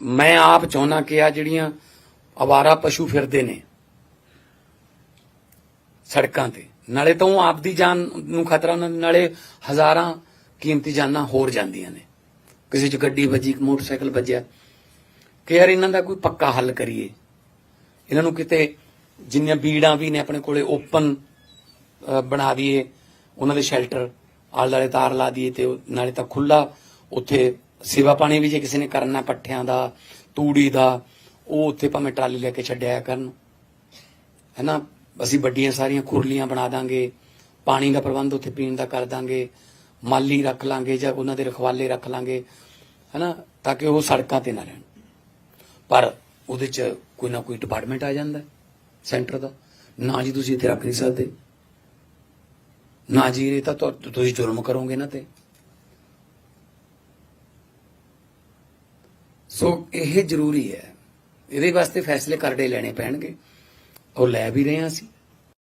ਮੈਂ ਆਪ ਚਾਹੁੰਦਾ ਕਿ ਆ ਜਿਹੜੀਆਂ ਅਵਾਰਾ ਪਸ਼ੂ ਫਿਰਦੇ ਨੇ ਸੜਕਾਂ ਤੇ, ਨਾਲੇ ਤਾਂ ਉਹ ਆਪ ਦੀ ਜਾਨ ਨੂੰ ਖਤਰਾ ਉਹਨਾਂ ਨਾਲੇ ਹਜ਼ਾਰਾਂ ਕੀਮਤੀ ਜਾਨਾਂ ਹੋਰ ਜਾਂਦੀਆਂ ਨੇ। ਕਿਸੇ 'ਚ ਗੱਡੀ ਵੱਜੀ ਮੋਟਰਸਾਈਕਲ ਵੱਜਿਆ। ਕਿ ਯਾਰ ਇਹਨਾਂ ਦਾ ਕੋਈ ਪੱਕਾ ਹੱਲ ਕਰੀਏ। ਇਹਨਾਂ ਨੂੰ ਕਿਤੇ ਜਿੰਨੀਆਂ ਬੀੜਾਂ ਵੀ ਨੇ ਆਪਣੇ ਕੋਲੇ ਓਪਨ ਬਣਾ ਦਈਏ, ਉਹਨਾਂ ਦੇ ਸ਼ੈਲਟਰ, ਆਲੇ ਦੁਆਲੇ ਤਾਰ ਲਾ ਦਈਏ ਤੇ ਨਾਲੇ ਤਾਂ ਖੁੱਲਾ ਉੱਥੇ ਸੇਵਾ ਪਾਣੀ ਵੀ ਜੇ ਕਿਸੇ ਨੇ ਕਰਨਾ ਪੱਠਿਆਂ ਦਾ, ਤੂੜੀ ਦਾ, ਉਹ ਉੱਥੇ ਭਾਵੇਂ ਟਰਾਲੀ ਲੈ ਕੇ ਛੱਡਿਆ ਕਰਨ। ਹੈਨਾ? ਅਸੀਂ ਵੱਡੀਆਂ ਸਾਰੀਆਂ ਖੁਰਲੀਆਂ ਬਣਾ ਦਾਂਗੇ, ਪਾਣੀ ਦਾ ਪ੍ਰਬੰਧ ਉੱਥੇ ਪੀਣ ਦਾ ਕਰ ਦਾਂਗੇ, ਮਾਲੀ ਰੱਖ ਲਾਂਗੇ ਜਾਂ ਉਹਨਾਂ ਦੇ ਰਖਵਾਲੇ ਰੱਖ ਲਾਂਗੇ, ਹੈਨਾ? ਤਾਂ ਕਿ ਉਹ ਸੜਕਾਂ ਤੇ ਨਾ ਰਹਿਣ। ਪਰ ਉਹਦੇ ਚ ਕੋਈ ਨਾ ਕੋਈ ਡਿਪਾਰਟਮੈਂਟ ਆ ਜਾਂਦਾ ਸੈਂਟਰ ਦਾ। ਨਾ ਜੀ ਤੁਸੀਂ ਇੱਥੇ ਰੱਖ ਨਹੀਂ ਸਕਦੇ। ਨਾ ਜੀ ਇਹ ਤਾਂ, ਤੁਸੀਂ ਜ਼ੁਲਮ ਕਰੋਗੇ ਨਾ ਤੇ। ਸੋ ਇਹ ਜ਼ਰੂਰੀ ਹੈ। ਇਹਦੇ ਵਾਸਤੇ ਫੈਸਲੇ ਕਰੜੇ ਲੈਣੇ ਪੈਣਗੇ। ਉਹ ਲੈ ਵੀ ਰਹੇ ਹਾਂ ਅਸੀਂ।